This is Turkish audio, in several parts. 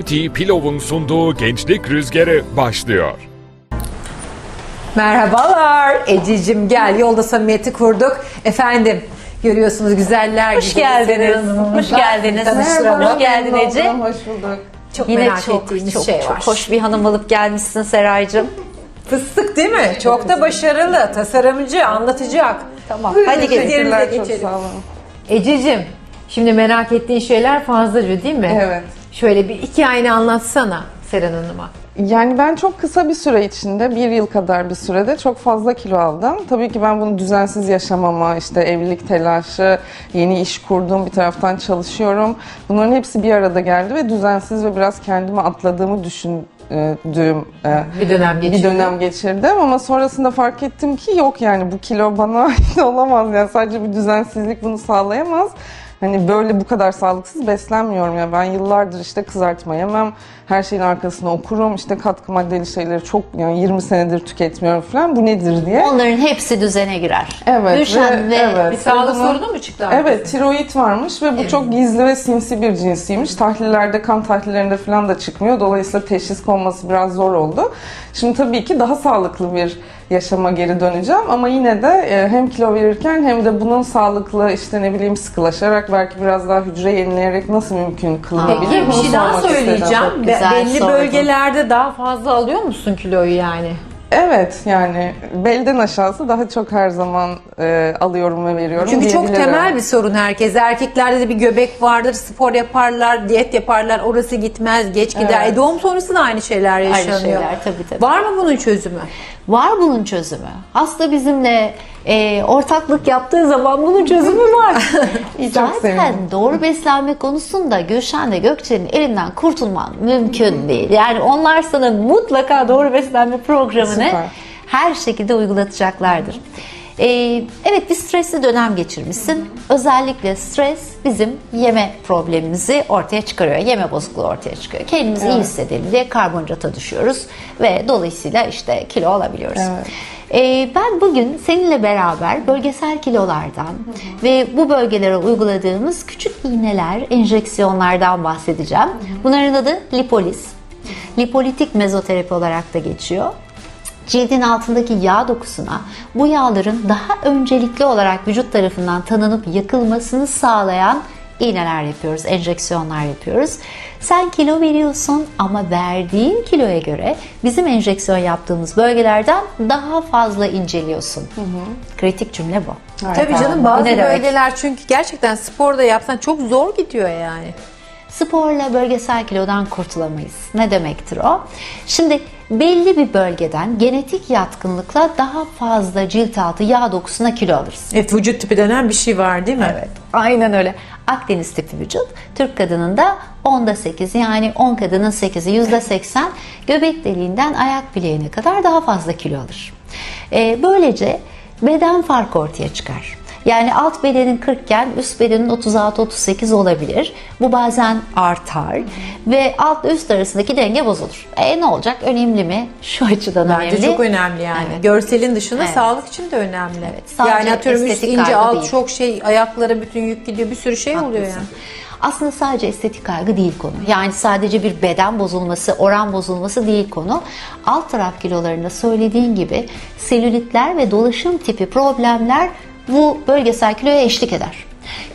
Beauty Pilov'un sunduğu Gençlik Rüzgarı başlıyor. Merhabalar Ececiğim gel yolda samimiyeti kurduk. Efendim görüyorsunuz güzeller Hoş geldiniz. Hoş geldiniz. Tanıştıralım. Hoş geldin Ece. Hoş bulduk. Çok Yine merak çok ettiğimiz çok, şey çok var. hoş bir hanım alıp gelmişsin Seraycığım. Fıstık değil mi? Çok da başarılı, tasarımcı, anlatacak. Tamam. Hadi Teşekkürler, yerimize çok sağ olun. Ececiğim şimdi merak ettiğin şeyler fazlaca değil mi? Evet. Şöyle bir hikayeni anlatsana Seren Hanım'a. Yani ben çok kısa bir süre içinde, bir yıl kadar bir sürede çok fazla kilo aldım. Tabii ki ben bunu düzensiz yaşamama, işte evlilik telaşı, yeni iş kurduğum bir taraftan çalışıyorum. Bunların hepsi bir arada geldi ve düzensiz ve biraz kendimi atladığımı düşündüğüm e, Bir dönem bir dönem geçirdim ama sonrasında fark ettim ki yok yani bu kilo bana ait olamaz yani sadece bir düzensizlik bunu sağlayamaz. Hani böyle bu kadar sağlıksız beslenmiyorum ya ben yıllardır işte kızartma yemem, her şeyin arkasına okurum, işte katkı maddeli şeyleri çok yani 20 senedir tüketmiyorum falan bu nedir diye. Onların hepsi düzene girer. Evet Düşen ve, evet. Bir sağlık sorunu mu çıktı? Evet, tiroid varmış ve bu çok gizli ve sinsi bir cinsiymiş. Tahlillerde, kan tahlillerinde falan da çıkmıyor. Dolayısıyla teşhis konması biraz zor oldu. Şimdi tabii ki daha sağlıklı bir yaşama geri döneceğim ama yine de e, hem kilo verirken hem de bunun sağlıklı işte ne bileyim sıkılaşarak belki biraz daha hücre yenileyerek nasıl mümkün kılınabilir? Peki bir şey daha söyleyeceğim. Be- güzel Belli sordun. bölgelerde daha fazla alıyor musun kiloyu yani? Evet yani belden aşağısı daha çok her zaman e, alıyorum ve veriyorum Çünkü çok temel bir sorun herkes. Erkeklerde de bir göbek vardır, spor yaparlar, diyet yaparlar, orası gitmez, geç gider. Evet. E, doğum sonrası da aynı şeyler yaşanıyor. şeyler, tabii, tabii. Var mı bunun çözümü? Var bunun çözümü. Hasta bizimle e, ortaklık yaptığı zaman bunun çözümü var. Zaten doğru beslenme konusunda Gülşen ve Gökçe'nin elinden kurtulman mümkün değil. Yani onlar sana mutlaka doğru beslenme programını Süper. her şekilde uygulatacaklardır. E, evet bir stresli dönem geçirmişsin. Özellikle stres bizim yeme problemimizi ortaya çıkarıyor. Yeme bozukluğu ortaya çıkıyor. Kendimizi iyi hissedelim diye karbonhidrata düşüyoruz ve dolayısıyla işte kilo alabiliyoruz. Evet. Ee, ben bugün seninle beraber bölgesel kilolardan ve bu bölgelere uyguladığımız küçük iğneler, enjeksiyonlardan bahsedeceğim. Bunların adı lipolis. Lipolitik mezoterapi olarak da geçiyor. Cildin altındaki yağ dokusuna bu yağların daha öncelikli olarak vücut tarafından tanınıp yakılmasını sağlayan iğneler yapıyoruz, enjeksiyonlar yapıyoruz. Sen kilo veriyorsun ama verdiğin kiloya göre bizim enjeksiyon yaptığımız bölgelerden daha fazla inceliyorsun. Kritik cümle bu. Tabii canım bazı ne demek? bölgeler çünkü gerçekten sporda yapsan çok zor gidiyor yani. Sporla bölgesel kilodan kurtulamayız. Ne demektir o? Şimdi belli bir bölgeden genetik yatkınlıkla daha fazla cilt altı yağ dokusuna kilo alırız. Evet vücut tipi denen bir şey var değil mi? Evet. Aynen öyle. Akdeniz tipi vücut. Türk kadınında 10'da 8 yani 10 kadının 8'i %80 göbek deliğinden ayak bileğine kadar daha fazla kilo alır. Ee, böylece beden farkı ortaya çıkar. Yani alt bedenin 40 iken üst bedenin 36-38 olabilir. Bu bazen artar ve alt üst arasındaki denge bozulur. E ne olacak? Önemli mi? Şu açıdan Bence önemli. çok önemli yani. Evet. Görselin dışında Evet. sağlık için de önemli. Evet, sadece yani atıyorum üst estetik ince kaygı alt değil. çok şey ayaklara bütün yük gidiyor bir sürü şey oluyor yani. Aslında sadece estetik kaygı değil konu. Yani sadece bir beden bozulması, oran bozulması değil konu. Alt taraf kilolarında söylediğin gibi selülitler ve dolaşım tipi problemler bu bölgesel kiloya eşlik eder.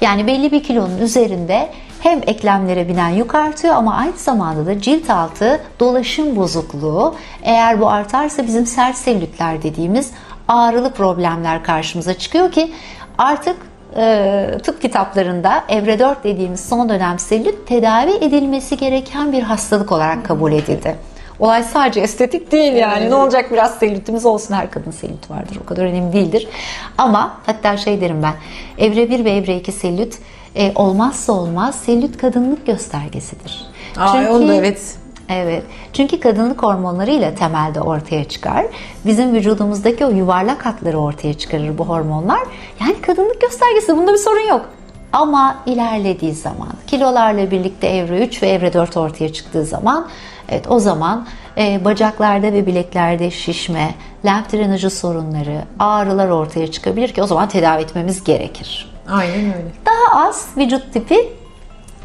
Yani belli bir kilonun üzerinde hem eklemlere binen yük artıyor ama aynı zamanda da cilt altı dolaşım bozukluğu eğer bu artarsa bizim sert selülitler dediğimiz ağrılı problemler karşımıza çıkıyor ki artık e, tıp kitaplarında evre 4 dediğimiz son dönem selülit tedavi edilmesi gereken bir hastalık olarak kabul edildi. Olay sadece estetik değil yani. Ne olacak biraz selülitimiz olsun. Her kadın selülit vardır. O kadar önemli değildir. Ama hatta şey derim ben. Evre 1 ve evre 2 selülit e, olmazsa olmaz selülit kadınlık göstergesidir. Aa, onu da evet. Evet. Çünkü kadınlık hormonlarıyla temelde ortaya çıkar. Bizim vücudumuzdaki o yuvarlak hatları ortaya çıkarır bu hormonlar. Yani kadınlık göstergesi. Bunda bir sorun yok. Ama ilerlediği zaman, kilolarla birlikte evre 3 ve evre 4 ortaya çıktığı zaman, evet o zaman e, bacaklarda ve bileklerde şişme, lenf drenajı sorunları, ağrılar ortaya çıkabilir ki o zaman tedavi etmemiz gerekir. Aynen öyle. Daha az vücut tipi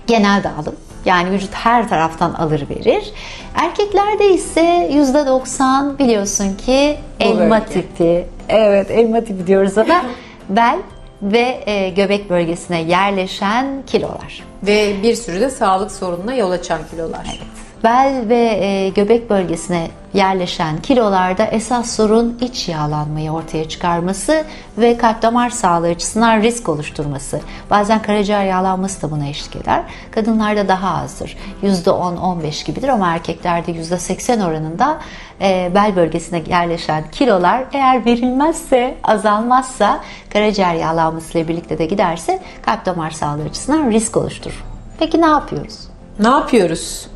genel dağılım. Yani vücut her taraftan alır verir. Erkeklerde ise %90 biliyorsun ki elma bölge. tipi. Evet elma tipi diyoruz ona. Bel ve e, göbek bölgesine yerleşen kilolar. Ve bir sürü de sağlık sorununa yol açan kilolar. Bel ve e, göbek bölgesine yerleşen kilolarda esas sorun iç yağlanmayı ortaya çıkarması ve kalp damar sağlığı açısından risk oluşturması. Bazen karaciğer yağlanması da buna eşlik eder. Kadınlarda daha azdır. %10-15 gibidir ama erkeklerde %80 oranında e, bel bölgesine yerleşen kilolar eğer verilmezse, azalmazsa karaciğer yağlanmasıyla birlikte de giderse kalp damar sağlığı açısından risk oluşturur. Peki ne yapıyoruz? Ne yapıyoruz?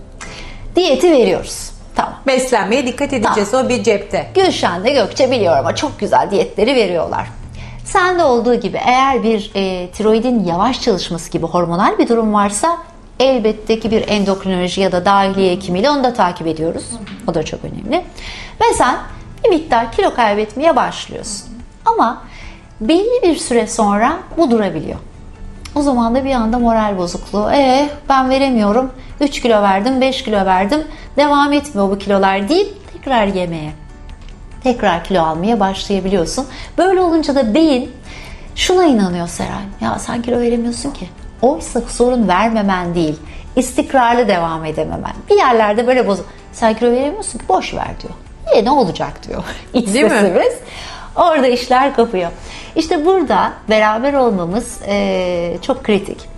Diyeti veriyoruz. Tamam. Beslenmeye dikkat edeceğiz. O bir cepte. Gülşen de Gökçe biliyor ama çok güzel diyetleri veriyorlar. Sende olduğu gibi eğer bir e, tiroidin yavaş çalışması gibi hormonal bir durum varsa elbette ki bir endokrinoloji ya da dahiliye hekimiyle onu da takip ediyoruz. O da çok önemli. Ve sen bir miktar kilo kaybetmeye başlıyorsun. Ama belli bir süre sonra bu durabiliyor. O zaman da bir anda moral bozukluğu. E ben veremiyorum. 3 kilo verdim, 5 kilo verdim. Devam etmiyor bu kilolar değil. Tekrar yemeye. Tekrar kilo almaya başlayabiliyorsun. Böyle olunca da beyin şuna inanıyor Seray. Ya sen kilo veremiyorsun ki. Oysa sorun vermemen değil. istikrarlı devam edememen. Bir yerlerde böyle bozuk. Sen kilo veremiyorsun ki boş ver diyor. İyi ne olacak diyor. İç Değil mi? Orada işler kapıyor. İşte burada beraber olmamız eee, çok kritik.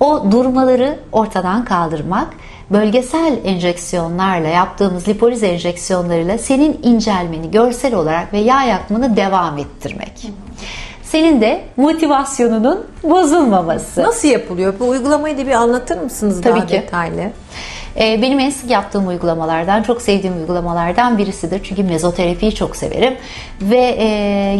O durmaları ortadan kaldırmak, bölgesel enjeksiyonlarla yaptığımız lipoliz enjeksiyonlarıyla senin incelmeni görsel olarak ve yağ yakmanı devam ettirmek. Senin de motivasyonunun bozulmaması. Nasıl yapılıyor? Bu uygulamayı da bir anlatır mısınız Tabii daha ki. detaylı? Ee, Benim en sık yaptığım uygulamalardan, çok sevdiğim uygulamalardan birisidir. Çünkü mezoterapiyi çok severim. Ve e,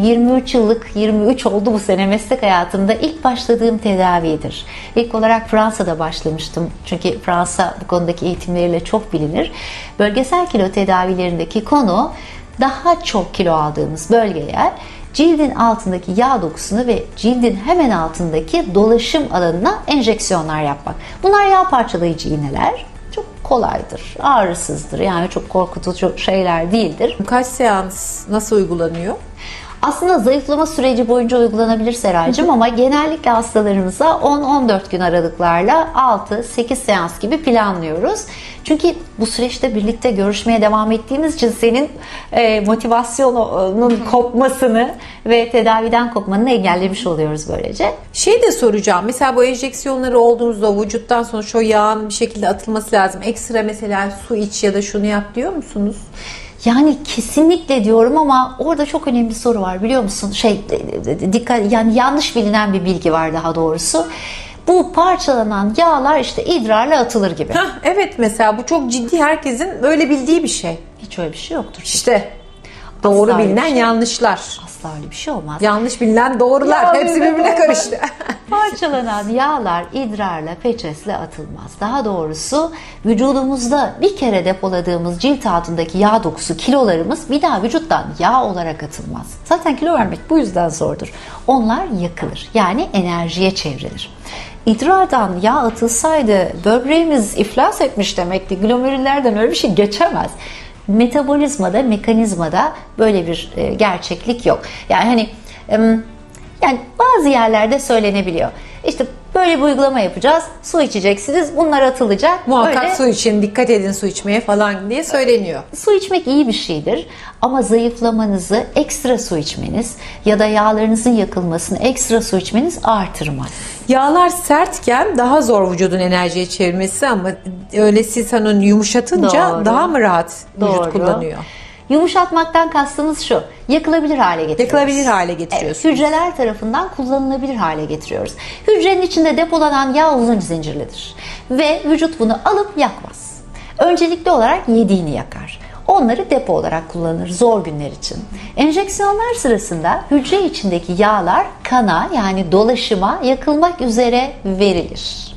23 yıllık, 23 oldu bu sene meslek hayatımda ilk başladığım tedavidir. İlk olarak Fransa'da başlamıştım. Çünkü Fransa bu konudaki eğitimleriyle çok bilinir. Bölgesel kilo tedavilerindeki konu daha çok kilo aldığımız bölgeye cildin altındaki yağ dokusunu ve cildin hemen altındaki dolaşım alanına enjeksiyonlar yapmak. Bunlar yağ parçalayıcı iğneler. Çok kolaydır, ağrısızdır. Yani çok korkutucu şeyler değildir. Kaç seans nasıl uygulanıyor? Aslında zayıflama süreci boyunca uygulanabilir Seraycığım ama genellikle hastalarımıza 10-14 gün aralıklarla 6-8 seans gibi planlıyoruz. Çünkü bu süreçte birlikte görüşmeye devam ettiğimiz için senin e, motivasyonunun kopmasını ve tedaviden kopmanı engellemiş oluyoruz böylece. Şey de soracağım. Mesela bu enjeksiyonları olduğunuzda vücuttan sonra şu yağın bir şekilde atılması lazım. Ekstra mesela su iç ya da şunu yap diyor musunuz? Yani kesinlikle diyorum ama orada çok önemli soru var biliyor musun? Şey dikkat yani yanlış bilinen bir bilgi var daha doğrusu. Bu parçalanan yağlar işte idrarla atılır gibi. Hah, evet mesela bu çok ciddi herkesin böyle bildiği bir şey. Hiç öyle bir şey yoktur. İşte doğru Asla bilinen şey. yanlışlar. Asla öyle bir şey olmaz. Yanlış bilinen doğrular. Ya, Hepsi birbirine karıştı. Parçalanan yağlar idrarla, peçesle atılmaz. Daha doğrusu vücudumuzda bir kere depoladığımız cilt altındaki yağ dokusu, kilolarımız bir daha vücuttan yağ olarak atılmaz. Zaten kilo vermek bu yüzden zordur. Onlar yakılır. Yani enerjiye çevrilir. İdrardan yağ atılsaydı böbreğimiz iflas etmiş demekti. Glomerüllerden öyle bir şey geçemez. Metabolizmada, mekanizmada böyle bir e, gerçeklik yok. Yani hani yani bazı yerlerde söylenebiliyor. İşte böyle bir uygulama yapacağız. Su içeceksiniz. Bunlar atılacak. Muhakkak Öyle su için dikkat edin su içmeye falan diye söyleniyor. Su içmek iyi bir şeydir ama zayıflamanızı ekstra su içmeniz ya da yağlarınızın yakılmasını ekstra su içmeniz artırmaz. Yağlar sertken daha zor vücudun enerjiye çevirmesi ama öyle siz hani yumuşatınca Doğru. daha mı rahat vücut Doğru. kullanıyor? Yumuşatmaktan kastımız şu. Yakılabilir hale getiriyoruz. Yakılabilir hale getiriyorsunuz. Evet, hücreler tarafından kullanılabilir hale getiriyoruz. Hücrenin içinde depolanan yağ uzun zincirlidir. Ve vücut bunu alıp yakmaz. Öncelikli olarak yediğini yakar. Onları depo olarak kullanır zor günler için. Enjeksiyonlar sırasında hücre içindeki yağlar kana yani dolaşıma yakılmak üzere verilir.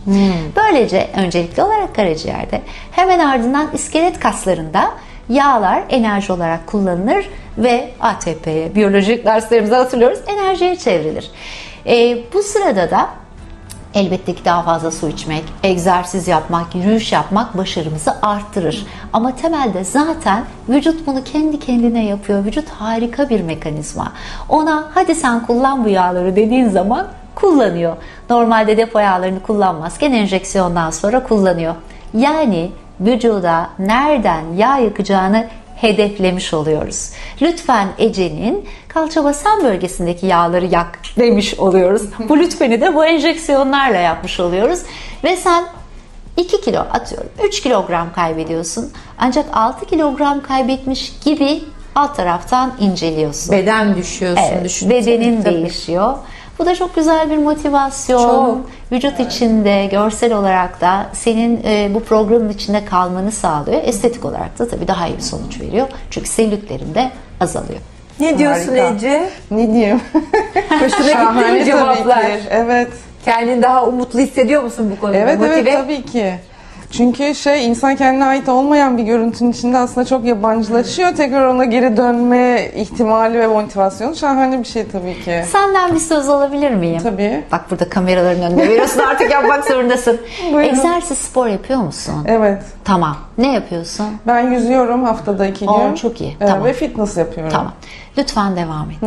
Böylece öncelikli olarak karaciğerde hemen ardından iskelet kaslarında yağlar enerji olarak kullanılır ve ATP'ye, biyolojik derslerimizi hatırlıyoruz, enerjiye çevrilir. Ee, bu sırada da Elbette ki daha fazla su içmek, egzersiz yapmak, yürüyüş yapmak başarımızı arttırır. Ama temelde zaten vücut bunu kendi kendine yapıyor. Vücut harika bir mekanizma. Ona hadi sen kullan bu yağları dediğin zaman kullanıyor. Normalde depo yağlarını kullanmazken enjeksiyondan sonra kullanıyor. Yani vücuda nereden yağ yakacağını hedeflemiş oluyoruz. Lütfen Ece'nin kalça basen bölgesindeki yağları yak demiş oluyoruz. Bu lütfeni de bu enjeksiyonlarla yapmış oluyoruz. Ve sen 2 kilo atıyorum 3 kilogram kaybediyorsun. Ancak 6 kilogram kaybetmiş gibi alt taraftan inceliyorsun. Beden düşüyorsun Evet, düşünsene. bedenin Tabii. değişiyor. Bu da çok güzel bir motivasyon. Çok. Vücut içinde görsel olarak da senin e, bu programın içinde kalmanı sağlıyor. Estetik olarak da tabii daha iyi bir sonuç veriyor. Çünkü selülitlerin de azalıyor. Ne diyorsun Harika. Ece? Ne diyeyim? Hoşuna gitti mi cevaplar? Evet. Kendini daha umutlu hissediyor musun bu konuda? Evet Motive? evet tabii ki. Çünkü şey insan kendine ait olmayan bir görüntünün içinde aslında çok yabancılaşıyor. Tekrar ona geri dönme ihtimali ve motivasyonu şahane bir şey tabii ki. Senden bir söz alabilir miyim? Tabii. Bak burada kameraların önünde veriyorsun artık yapmak zorundasın. Buyurun. Egzersiz spor yapıyor musun? Evet. Tamam. Ne yapıyorsun? Ben yüzüyorum haftada iki gün. Aa, çok iyi. Ee, Tamam. Ve fitness yapıyorum. Tamam. Lütfen devam et.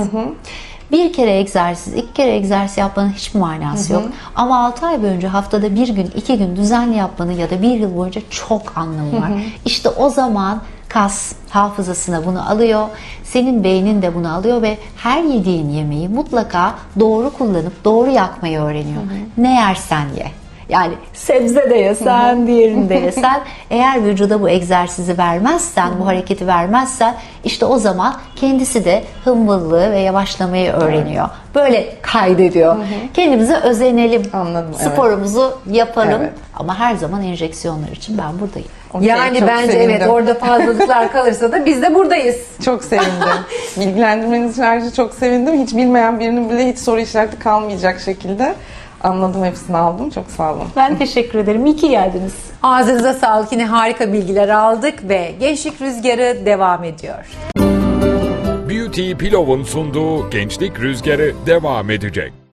Bir kere egzersiz, iki kere egzersiz yapmanın hiçbir manası yok. Ama 6 ay boyunca haftada bir gün, iki gün düzenli yapmanın ya da bir yıl boyunca çok anlamı var. İşte o zaman kas hafızasına bunu alıyor. Senin beynin de bunu alıyor ve her yediğin yemeği mutlaka doğru kullanıp doğru yakmayı öğreniyor. Ne yersen ye. Yani sebze de yesen, diğerini de yesen. Eğer vücuda bu egzersizi vermezsen, bu hareketi vermezsen işte o zaman kendisi de hımbıllığı ve yavaşlamayı öğreniyor. Böyle kaydediyor. Kendimize özenelim. Anladım, evet. Sporumuzu yapalım. Evet. Ama her zaman enjeksiyonlar için ben buradayım. Okey, Yani çok bence sevindim. evet orada fazlalıklar kalırsa da biz de buradayız. Çok sevindim. Bilgilendirmeniz için ayrıca çok sevindim. Hiç bilmeyen birinin bile hiç soru işareti kalmayacak şekilde anladım hepsini aldım. Çok sağ olun. Ben teşekkür ederim. İyi ki geldiniz. Ağzınıza sağlık yine harika bilgiler aldık ve Gençlik Rüzgarı devam ediyor. Beauty Pillow'un sunduğu Gençlik Rüzgarı devam edecek.